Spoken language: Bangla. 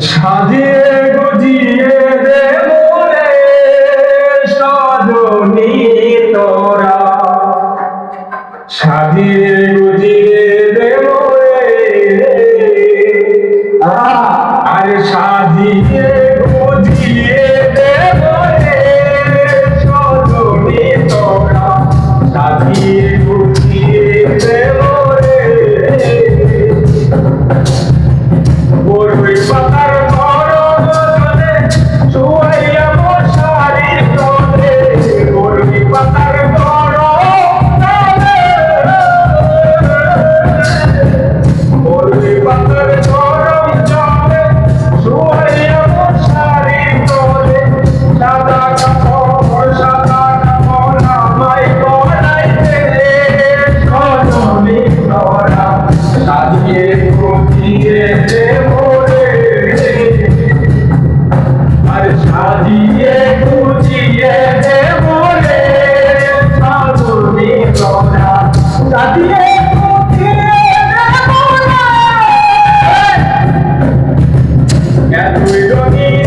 সাজিয়ে গুজিয়ে You.